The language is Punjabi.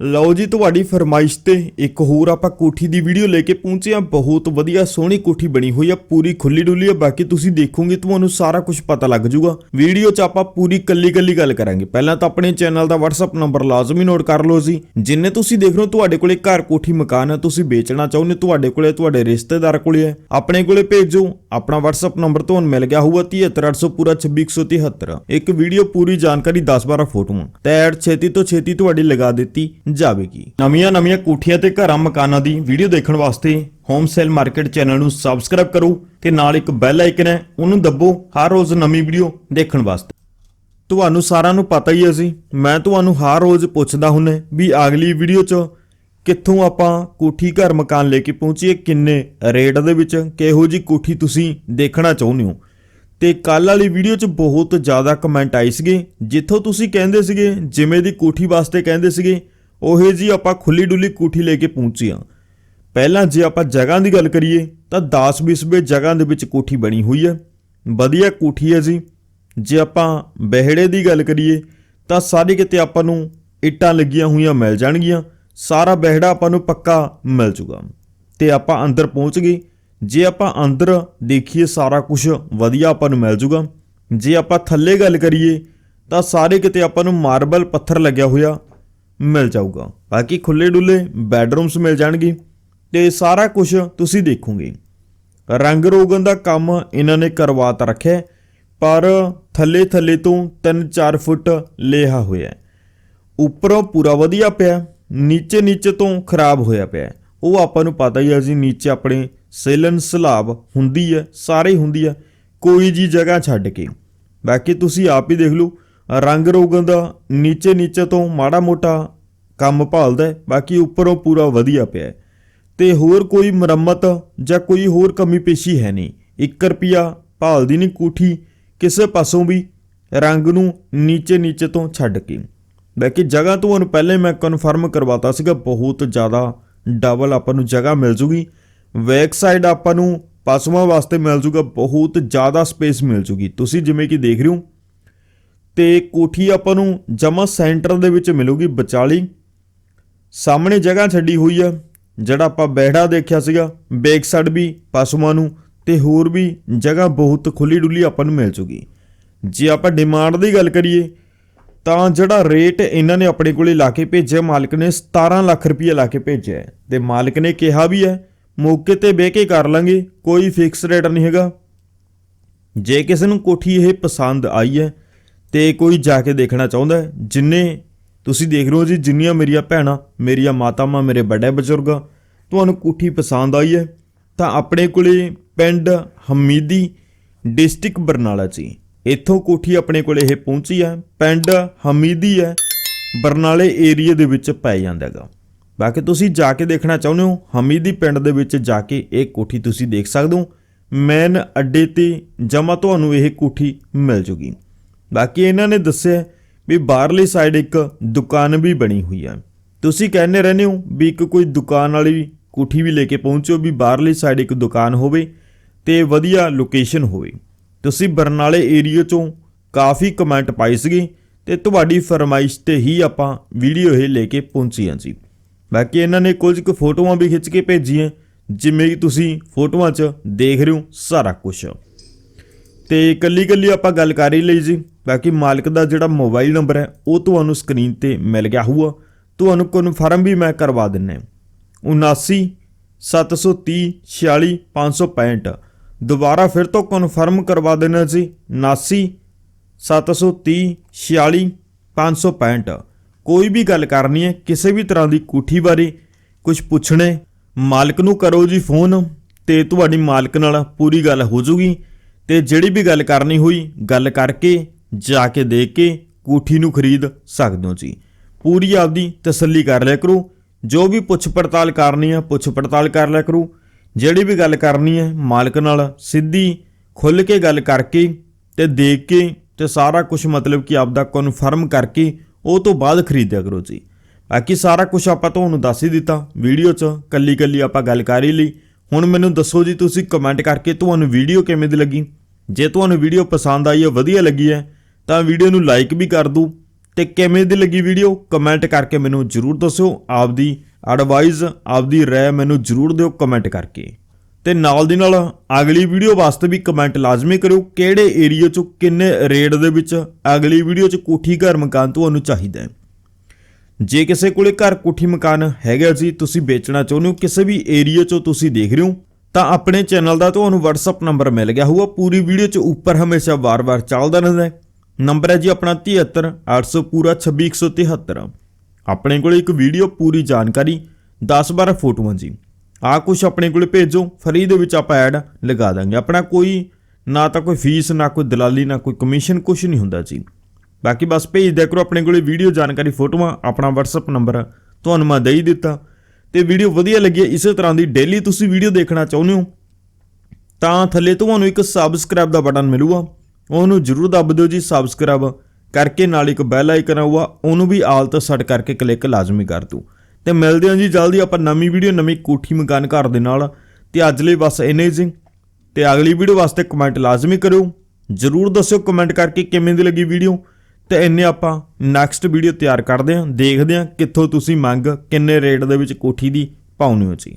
ਲਓ ਜੀ, ਤੁਹਾਡੀ ਫਰਮਾਇਸ਼ ਤੇ ਇੱਕ ਹੋਰ ਆਪਾਂ ਕੋਠੀ ਦੀ ਵੀਡੀਓ ਲੈ ਕੇ ਪਹੁੰਚੇ ਆ ਬਹੁਤ ਵਧੀਆ, ਸੋਹਣੀ ਕੋਠੀ ਬਣੀ ਹੋਈ ਆ, ਪੂਰੀ ਖੁੱਲੀ ਡੁੱਲੀ ਆ। ਬਾਕੀ ਤੁਸੀਂ ਦੇਖੋਗੇ, ਤੁਹਾਨੂੰ ਸਾਰਾ ਕੁਝ ਪਤਾ ਲੱਗ ਜਾਊਗਾ। ਵੀਡੀਓ 'ਚ ਆਪਾਂ ਪੂਰੀ ਕੱਲੀ ਕੱਲੀ ਗੱਲ ਕਰਾਂਗੇ। ਪਹਿਲਾਂ ਤਾਂ ਆਪਣੇ ਚੈਨਲ ਦਾ WhatsApp ਨੰਬਰ ਲਾਜ਼ਮੀ ਨੋਟ ਕਰ ਲਓ ਜੀ। ਜਿੰਨੇ ਤੁਸੀਂ ਦੇਖ ਰਹੇ ਹੋ, ਤੁਹਾਡੇ ਕੋਲੇ ਘਰ ਕੋਠੀ ਮਕਾਨ ਹੈ ਤੁਸੀਂ ਵੇਚਣਾ ਚਾਹੁੰਦੇ ਤੁਹਾਡੇ ਕੋਲੇ, ਤੁਹਾਡੇ ਰਿਸ਼ਤੇਦਾਰ ਕੋਲੇ ਹੈ ਆਪਣੇ ਕੋਲੇ ਭੇਜੋ। ਆਪਣਾ WhatsApp ਨੰਬਰ ਤੁਹਾਨੂੰ ਮਿਲ ਗਿਆ ਹੋਊਗਾ 73800 ਪੂਰਾ 2673 ਇੱਕ ਵੀਡੀਓ ਪੂਰੀ ਜਾਣਕਾਰੀ 10-12 ਫੋਟੋਆਂ। ਤੈੜ ਛੇਤੀ ਤੋਂ ਛੇਤੀ ਤੁਹਾਡੀ ਲਗਾ ਦਿੱਤੀ। ਜਾਵੇਗੀ। ਨਵੀਆਂ ਨਵੀਆਂ ਕੋਠੀਆਂ ਤੇ ਘਰਾਂ ਮਕਾਨਾਂ ਦੀ ਵੀਡੀਓ ਦੇਖਣ ਵਾਸਤੇ ਹੋਮ ਸੇਲ ਮਾਰਕੀਟ ਚੈਨਲ ਨੂੰ ਸਬਸਕ੍ਰਾਈਬ ਕਰੋ ਤੇ ਨਾਲ ਇੱਕ ਬੈਲ ਆਈਕਨ ਹੈ, ਉਹਨੂੰ ਦੱਬੋ ਹਰ ਰੋਜ਼ ਨਵੀਂ ਵੀਡੀਓ ਦੇਖਣ ਵਾਸਤੇ। ਤੁਹਾਨੂੰ ਸਾਰਿਆਂ ਨੂੰ ਪਤਾ ਹੀ ਹੈ ਜੀ, ਮੈਂ ਤੁਹਾਨੂੰ ਹਰ ਰੋਜ਼ ਪੁੱਛਦਾ ਹੁੰਨੇ ਵੀ ਅਗਲੀ ਵੀਡੀਓ 'ਚ ਕਿੱਥੋਂ ਆਪਾਂ ਕੋਠੀ, ਘਰ, ਮਕਾਨ ਲੈ ਕੇ ਪਹੁੰਚੀਏ, ਕਿੰਨੇ ਰੇਟ ਦੇ ਵਿੱਚ ਕਿਹੋ ਜੀ ਕੋਠੀ ਤੁਸੀਂ ਦੇਖਣਾ ਚਾਹੁੰਦੇ ਹੋ। ਤੇ ਕੱਲ ਵਾਲੀ ਵੀਡੀਓ 'ਚ ਬਹੁਤ ਜ਼ਿਆਦਾ ਕਮੈਂਟ ਆਏ ਸੀਗੇ, ਜਿੱਥੋਂ ਤੁਸੀਂ ਕਹਿੰਦੇ ਸੀਗੇ, ਜਿਵੇਂ ਦੀ ਕੋਠੀ ਵਾਸਤੇ ਕਹਿੰਦੇ ਸੀਗੇ ਉਹੇ ਜੀ ਆਪਾਂ ਖੁੱਲੀ ਡੁੱਲੀ ਕੋਠੀ ਲੈ ਕੇ ਪਹੁੰਚੇ ਹਾਂ। ਪਹਿਲਾਂ ਜੇ ਆਪਾਂ ਜਗ੍ਹਾ ਦੀ ਗੱਲ ਕਰੀਏ, ਤਾਂ 10 20 ਜਗ੍ਹਾ ਦੇ ਵਿੱਚ ਕੋਠੀ ਬਣੀ ਹੋਈ ਹੈ। ਵਧੀਆ ਕੋਠੀ ਹੈ ਜੀ। ਜੇ ਆਪਾਂ ਬਹਿੜੇ ਦੀ ਗੱਲ ਕਰੀਏ, ਤਾਂ ਸਾਰੇ ਕਿਤੇ ਆਪਾਂ ਨੂੰ ਇੱਟਾਂ ਲੱਗੀਆਂ ਹੋਈਆਂ ਮਿਲ ਜਾਣਗੀਆਂ। ਸਾਰਾ ਬਹਿੜਾ ਆਪਾਂ ਨੂੰ ਪੱਕਾ ਮਿਲ ਜੂਗਾ। ਤੇ ਆਪਾਂ ਅੰਦਰ ਪਹੁੰਚ ਗਏ। ਜੇ ਆਪਾਂ ਅੰਦਰ ਦੇਖੀਏ, ਸਾਰਾ ਕੁਝ ਵਧੀਆ ਆਪਾਂ ਨੂੰ ਮਿਲ ਜੂਗਾ। ਜੇ ਆਪਾਂ ਥੱਲੇ ਗੱਲ ਕਰੀਏ, ਤਾਂ ਸਾਰੇ ਕਿਤੇ ਆਪਾਂ ਨੂੰ ਮਾਰਬਲ ਪੱਥਰ ਲੱਗਿਆ ਹੋਇਆ। ਮਿਲ ਜਾਊਗਾ। ਬਾਕੀ ਖੁੱਲੇ ਡੁੱਲੇ ਬੈਡਰੂਮਸ ਮਿਲ ਜਾਣਗੇ ਤੇ ਸਾਰਾ ਕੁਝ ਤੁਸੀਂ ਦੇਖੋਗੇ। ਰੰਗ ਰੋਗਨ ਦਾ ਕੰਮ ਇਹਨਾਂ ਨੇ ਕਰਵਾ ਤਾਂ ਰੱਖਿਆ ਪਰ ਥੱਲੇ ਥੱਲੇ ਤੋਂ 3-4 ਫੁੱਟ ਲੇਹਾ ਹੋਇਆ ਉੱਪਰੋਂ ਪੂਰਾ ਵਧੀਆ ਪਿਆ ਨੀਚੇ ਨੀਚੇ ਤੋਂ ਖਰਾਬ ਹੋਇਆ ਪਿਆ ਉਹ ਆਪਾਂ ਨੂੰ ਪਤਾ ਹੀ ਹੈ ਜੀ, ਨੀਚੇ ਆਪਣੇ ਸੇਲਨ ਸਲਾਬ ਹੁੰਦੀ ਹੈ, ਸਾਰੇ ਹੁੰਦੀ ਹੈ, ਕੋਈ ਜੀ ਜਗ੍ਹਾ ਛੱਡ ਕੇ। ਬਾਕੀ ਤੁਸੀਂ ਆਪ ਹੀ ਦੇਖ ਲਓ ਰੰਗ ਰੋਗਨ ਦਾ ਨੀਚੇ ਨੀਚੇ ਤੋਂ ਮਾੜਾ ਮੋਟਾ ਕੰਮ ਭਾਲਦਾ ਬਾਕੀ ਉੱਪਰੋਂ ਪੂਰਾ ਵਧੀਆ ਪਿਆ ਹੈ। ਤੇ ਹੋਰ ਕੋਈ ਮੁਰੰਮਤ ਜਾਂ ਕੋਈ ਹੋਰ ਕਮੀ ਪੇਸ਼ੀ ਹੈ ਨਹੀਂ। 1 ਰੁਪਿਆ ਭਾਲਦੀ ਨਹੀਂ ਕੋਠੀ, ਕਿਸੇ ਪਾਸੋਂ ਵੀ ਰੰਗ ਨੂੰ ਨੀਚੇ ਨੀਚੇ ਤੋਂ ਛੱਡ ਕੇ। ਬਾਕੀ ਜਗ੍ਹਾ ਤੁਹਾਨੂੰ ਪਹਿਲੇ ਮੈਂ ਕਨਫਰਮ ਕਰਵਾਤਾ ਸੀਗਾ, ਬਹੁਤ ਜ਼ਿਆਦਾ ਡਬਲ ਆਪਾਂ ਨੂੰ ਜਗ੍ਹਾ ਮਿਲ ਜੂਗੀ। ਬੈਕ ਸਾਈਡ ਆਪਾਂ ਨੂੰ ਪਸ਼ੂਆਂ ਵਾਸਤੇ ਮਿਲ ਜੂਗਾ, ਬਹੁਤ ਜ਼ਿਆਦਾ ਸਪੇਸ ਮਿਲ ਜੂਗੀ। ਤੁਸੀਂ ਜਿਵੇਂ ਕਿ ਦੇਖ ਰਹੇ ਹੋ ਤੇ ਕੋਠੀ ਆਪਾਂ ਨੂੰ ਜਮਾ ਸੈਂਟਰ ਦੇ ਵਿੱਚ ਮਿਲੂਗੀ ਵਿਚਾਲੀ। ਸਾਹਮਣੇ ਜਗ੍ਹਾ ਛੱਡੀ ਹੋਈ ਆ, ਜਿਹੜਾ ਆਪਾਂ ਬਹਿੜਾ ਦੇਖਿਆ ਸੀਗਾ ਬੈਕ ਸਾਈਡ ਵੀ, ਪਸ਼ੂਆਂ ਨੂੰ, ਤੇ ਹੋਰ ਵੀ ਜਗ੍ਹਾ ਬਹੁਤ ਖੁੱਲੀ ਡੁੱਲੀ ਆਪਾਂ ਨੂੰ ਮਿਲ ਜੂਗੀ। ਜੇ ਆਪਾਂ ਡਿਮਾਂਡ ਦੀ ਗੱਲ ਕਰੀਏ, ਤਾਂ ਜਿਹੜਾ ਰੇਟ ਇਹਨਾਂ ਨੇ ਆਪਣੇ ਕੋਲੇ ਲਾ ਕੇ ਭੇਜਿਆ, ਮਾਲਕ ਨੇ 17 ਲੱਖ ਰੁਪਏ ਲਾ ਕੇ ਭੇਜਿਆ ਹੈ। ਤੇ ਮਾਲਕ ਨੇ ਕਿਹਾ ਵੀ ਹੈ, ਮੌਕੇ ਤੇ ਬਹਿ ਕੇ ਕਰ ਲਾਂਗੇ, ਕੋਈ ਫਿਕਸ ਰੇਟ ਨਹੀਂ ਹੈਗਾ। ਜੇ ਕਿਸੇ ਨੂੰ ਕੋਠੀ ਇਹ ਪਸੰਦ ਆਈ ਹੈ ਤੇ ਕੋਈ ਜਾ ਕੇ ਦੇਖਣਾ ਚਾਹੁੰਦਾ ਹੈ? ਜਿੰਨੇ ਤੁਸੀਂ ਦੇਖ ਰਹੇ ਹੋ ਜੀ, ਜਿੰਨੀਆਂ ਮੇਰੀਆਂ ਭੈਣਾਂ, ਮੇਰੀਆਂ ਮਾਤਾਵਾਂ, ਮੇਰੇ ਵੱਡੇ ਬਜ਼ੁਰਗਾਂ, ਤੁਹਾਨੂੰ ਕੋਠੀ ਪਸੰਦ ਆਈ ਹੈ, ਤਾਂ ਆਪਣੇ ਕੋਲੇ ਪਿੰਡ ਹਮੀਦੀ ਡਿਸਟ੍ਰਿਕਟ ਬਰਨਾਲਾ 'ਚ ਇੱਥੋਂ ਕੋਠੀ ਆਪਣੇ ਕੋਲੇ ਇਹ ਪਹੁੰਚੀ ਹੈ, ਪਿੰਡ ਹਮੀਦੀ ਹੈ, ਬਰਨਾਲੇ ਏਰੀਆ ਦੇ ਵਿੱਚ ਪੈ ਜਾਂਦਾ ਹੈਗਾ। ਬਾਕੀ ਤੁਸੀਂ ਜਾ ਕੇ ਦੇਖਣਾ ਚਾਹੁੰਦੇ ਹੋ, ਹਮੀਦੀ ਪਿੰਡ ਦੇ ਵਿੱਚ ਜਾ ਕੇ ਇਹ ਕੋਠੀ ਤੁਸੀਂ ਦੇਖ ਸਕਦੇ ਹੋ। ਮੈਨ ਅੱਡੇ ਤੇ ਜਮਾ ਤੁਹਾਨੂੰ ਇਹ ਕੋਠੀ ਮਿਲ ਜੂਗੀ। ਬਾਕੀ ਇਹਨਾਂ ਨੇ ਦੱਸਿਆ ਵੀ ਬਾਹਰਲੀ ਸਾਈਡ ਇੱਕ ਦੁਕਾਨ ਵੀ ਬਣੀ ਹੋਈ ਹੈ ਤੁਸੀਂ ਕਹਿੰਦੇ ਰਹਿੰਦੇ ਹੋ ਵੀ ਇੱਕ ਕੋਈ ਦੁਕਾਨ ਵਾਲੀ ਕੋਠੀ ਵੀ ਲੈ ਕੇ ਪਹੁੰਚੋ ਵੀ ਬਾਹਰਲੀ ਸਾਈਡ ਇੱਕ ਦੁਕਾਨ ਹੋਵੇ ਤੇ ਵਧੀਆ ਲੋਕੇਸ਼ਨ ਹੋਵੇ। ਤੁਸੀਂ ਬਰਨਾਲੇ ਏਰੀਆ ਚੋਂ ਕਾਫੀ ਕਮੈਂਟ ਪਾਈ ਸੀਗੇ ਤੇ ਤੁਹਾਡੀ ਫਰਮਾਇਸ਼ ਤੇ ਹੀ ਆਪਾਂ ਵੀਡੀਓ ਇਹ ਲੈ ਕੇ ਪਹੁੰਚੀਆਂ ਜੀ ਬਾਕੀ ਇਹਨਾਂ ਨੇ ਕੁਝ ਕੁ ਫੋਟੋਆਂ ਵੀ ਖਿੱਚ ਕੇ ਭੇਜੀਆਂ, ਜਿਵੇਂ ਕਿ ਤੁਸੀਂ ਫੋਟੋਆਂ 'ਚ ਦੇਖ ਰਹੇ ਹੋ ਸਾਰਾ ਕੁਝ ਤੇ ਕੱਲੀ ਕੱਲੀ ਆਪਾਂ ਗੱਲ ਕਰ ਹੀ ਲਈ ਜੀ। ਬਾਕੀ ਮਾਲਕ ਦਾ ਜਿਹੜਾ ਮੋਬਾਈਲ ਨੰਬਰ ਹੈ, ਉਹ ਤੁਹਾਨੂੰ ਸਕਰੀਨ ਤੇ ਮਿਲ ਗਿਆ ਹੋਊਗਾ। ਤੁਹਾਨੂੰ ਕਨਫਰਮ ਵੀ ਮੈਂ ਕਰਵਾ ਦਿੰਨਾ 79 730 46 565 ਦੁਬਾਰਾ ਫਿਰ ਤੋਂ ਕਨਫਰਮ ਕਰਵਾ ਦੇਣਾ ਜੀ। 79 730 46 565 ਕੋਈ ਵੀ ਗੱਲ ਕਰਨੀ ਹੈ, ਕਿਸੇ ਵੀ ਤਰ੍ਹਾਂ ਦੀ ਕੋਠੀ ਬਾਰੇ ਕੁਝ ਪੁੱਛਣੇ ਮਾਲਕ ਨੂੰ ਕਰੋ ਜੀ ਫੋਨ ਤੇ ਤੁਹਾਡੀ ਮਾਲਕ ਨਾਲ ਪੂਰੀ ਗੱਲ ਹੋ ਜੂਗੀ। ਤੇ ਜਿਹੜੀ ਵੀ ਗੱਲ ਕਰਨੀ ਹੋਈ, ਗੱਲ ਕਰਕੇ ਜਾ ਕੇ ਦੇਖ ਕੇ ਕੋਠੀ ਨੂੰ ਖਰੀਦ ਸਕਦੇ ਹੋ ਜੀ। ਪੂਰੀ ਆਪਦੀ ਤਸੱਲੀ ਕਰ ਲਿਆ ਕਰੋ। ਜੋ ਵੀ ਪੁੱਛ ਪੜਤਾਲ ਕਰਨੀ ਹੈ ਪੁੱਛ ਪੜਤਾਲ ਕਰ ਲਿਆ ਕਰੋ। ਜਿਹੜੀ ਵੀ ਗੱਲ ਕਰਨੀ ਹੈ ਮਾਲਕ ਨਾਲ ਸਿੱਧੀ ਖੁੱਲ ਕੇ ਗੱਲ ਕਰਕੇ ਤੇ ਦੇਖ ਕੇ ਤੇ ਸਾਰਾ ਕੁਝ ਮਤਲਬ ਕਿ ਆਪਦਾ ਕਨਫਰਮ ਕਰਕੇ ਉਹ ਤੋਂ ਬਾਅਦ ਖਰੀਦਿਆ ਕਰੋ ਜੀ। ਬਾਕੀ ਸਾਰਾ ਕੁਝ ਆਪਾਂ ਤੁਹਾਨੂੰ ਦੱਸ ਹੀ ਦਿੱਤਾ। ਵੀਡੀਓ 'ਚ ਕੱਲੀ ਕੱਲੀ ਆਪਾਂ ਗੱਲ ਕਰ ਹੀ ਲਈ। ਹੁਣ ਮੈਨੂੰ ਦੱਸੋ ਜੀ ਤੁਸੀਂ ਕਮੈਂਟ ਕਰਕੇ ਤੁਹਾਨੂੰ ਵੀਡੀਓ ਕਿਵੇਂ ਦੀ ਲੱਗੀ? ਜੇ ਤੁਹਾਨੂੰ ਵੀਡੀਓ ਪਸੰਦ ਆਈ ਹੈ, ਵਧੀਆ ਲੱਗੀ ਹੈ, ਤਾਂ ਵੀਡੀਓ ਨੂੰ ਲਾਈਕ ਵੀ ਕਰ ਦਿਓ। ਤੇ ਕਿਵੇਂ ਦੀ ਲੱਗੀ ਵੀਡੀਓ ਕਮੈਂਟ ਕਰਕੇ ਮੈਨੂੰ ਜਰੂਰ ਦੱਸਿਓ। ਆਪਦੀ ਐਡਵਾਈਸ ਆਪਦੀ ਰਾਏ ਮੈਨੂੰ ਜਰੂਰ ਦਿਓ ਕਮੈਂਟ ਕਰਕੇ। ਤੇ ਨਾਲ ਦੀ ਨਾਲ ਅਗਲੀ ਵੀਡੀਓ ਵਾਸਤੇ ਵੀ ਕਮੈਂਟ ਲਾਜ਼ਮੀ ਕਰਿਓ। ਕਿਹੜੇ ਏਰੀਆ ਚੋਂ, ਕਿੰਨੇ ਰੇਟ ਦੇ ਵਿੱਚ ਅਗਲੀ ਵੀਡੀਓ ਚ ਕੋਠੀ ਘਰ ਮਕਾਨ ਤੁਹਾਨੂੰ ਚਾਹੀਦਾ ਹੈ। ਜੇ ਕਿਸੇ ਕੋਲੇ ਘਰ ਕੋਠੀ ਮਕਾਨ ਹੈਗਾ ਜੀ ਤੁਸੀਂ ਵੇਚਣਾ ਚਾਹੁੰਦੇ ਹੋ, ਕਿਸੇ ਵੀ ਏਰੀਆ ਚੋਂ ਤੁਸੀਂ ਦੇਖ ਰਹੇ ਹੋ, ਤਾਂ ਆਪਣੇ ਚੈਨਲ ਦਾ ਤੁਹਾਨੂੰ WhatsApp ਨੰਬਰ ਮਿਲ ਗਿਆ ਹੋਊਗਾ। ਪੂਰੀ ਵੀਡੀਓ ਚ ਉੱਪਰ ਹਮੇਸ਼ਾ ਵਾਰ-ਵਾਰ ਚੱਲਦਾ ਰਹਿੰਦਾ ਹੈ। ਨੰਬਰ ਹੈ ਜੀ ਆਪਣਾ 73 800 ਪੂਰਾ 26173 ਆਪਣੇ ਕੋਲ ਇੱਕ ਵੀਡੀਓ ਪੂਰੀ ਜਾਣਕਾਰੀ 10-12 ਫੋਟੋਆਂ ਜੀ। ਆ ਕੁਝ ਆਪਣੇ ਕੋਲ ਭੇਜੋ ਫਰੀ ਦੇ ਵਿੱਚ ਆਪਾਂ ਐਡ ਲਗਾ ਦਾਂਗੇ। ਆਪਣਾ ਕੋਈ ਨਾ ਤਾਂ ਕੋਈ ਫੀਸ ਨਾ ਕੋਈ ਦਲਾਲੀ, ਨਾ ਕੋਈ ਕਮਿਸ਼ਨ ਕੁਝ ਨਹੀਂ ਹੁੰਦਾ ਜੀ। ਬਾਕੀ ਬਸ ਭੇਜ ਦਿਆ ਕਰੋ ਆਪਣੇ ਕੋਲੇ ਵੀਡੀਓ ਜਾਣਕਾਰੀ ਫੋਟੋਆਂ, ਆਪਣਾ WhatsApp ਨੰਬਰ ਤੁਹਾਨੂੰ ਮੈਂ ਦੇ ਹੀ ਦਿੱਤਾ। ਤੇ ਵੀਡੀਓ ਵਧੀਆ ਲੱਗੀ ਇਸੇ ਤਰ੍ਹਾਂ ਦੀ ਡੇਲੀ ਤੁਸੀਂ ਵੀਡੀਓ ਦੇਖਣਾ ਚਾਹੁੰਦੇ ਹੋ, ਤਾਂ ਥੱਲੇ ਤੁਹਾਨੂੰ ਇੱਕ ਸਬਸਕ੍ਰਾਈਬ ਦਾ ਬਟਨ ਮਿਲੂਗਾ। ਉਹਨੂੰ ਜਰੂਰ ਦੱਬ ਦਿਓ ਜੀ ਸਬਸਕ੍ਰਾਈਬ ਕਰਕੇ ਨਾਲ ਇੱਕ ਬੈਲ ਆਈਕਨ ਆਊਗਾ, ਉਹਨੂੰ ਵੀ ਆਲ ਤੋਂ ਸੈੱਟ ਕਰਕੇ ਕਲਿੱਕ ਲਾਜ਼ਮੀ ਕਰ ਦਿਓ। ਤੇ ਮਿਲਦੇ ਹਾਂ ਜੀ ਜਲਦੀ, ਆਪਾਂ ਨਵੀਂ ਵੀਡੀਓ, ਨਵੀਂ ਕੋਠੀ ਮਕਾਨ ਘਰ ਦੇ ਨਾਲ। ਤੇ ਅੱਜ ਲਈ ਬਸ ਇੰਨੇ ਹੀ ਜੀ। ਤੇ ਅਗਲੀ ਵੀਡੀਓ ਵਾਸਤੇ ਕਮੈਂਟ ਲਾਜ਼ਮੀ ਕਰਿਓ। ਜਰੂਰ ਦੱਸਿਓ ਕਮੈਂਟ ਕਰਕੇ ਕਿਵੇਂ ਦੀ ਲੱਗੀ ਵੀਡੀਓ। ਤੇ ਇੰਨੇ ਆਪਾਂ ਨੈਕਸਟ ਵੀਡੀਓ ਤਿਆਰ ਕਰਦੇ ਹਾਂ, ਦੇਖਦੇ ਹਾਂ ਕਿੱਥੋਂ ਤੁਸੀਂ ਮੰਗ, ਕਿੰਨੇ ਰੇਟ ਦੇ ਵਿੱਚ ਕੋਠੀ ਦੀ ਪਾਉਣੀ ਹੋ ਜੀ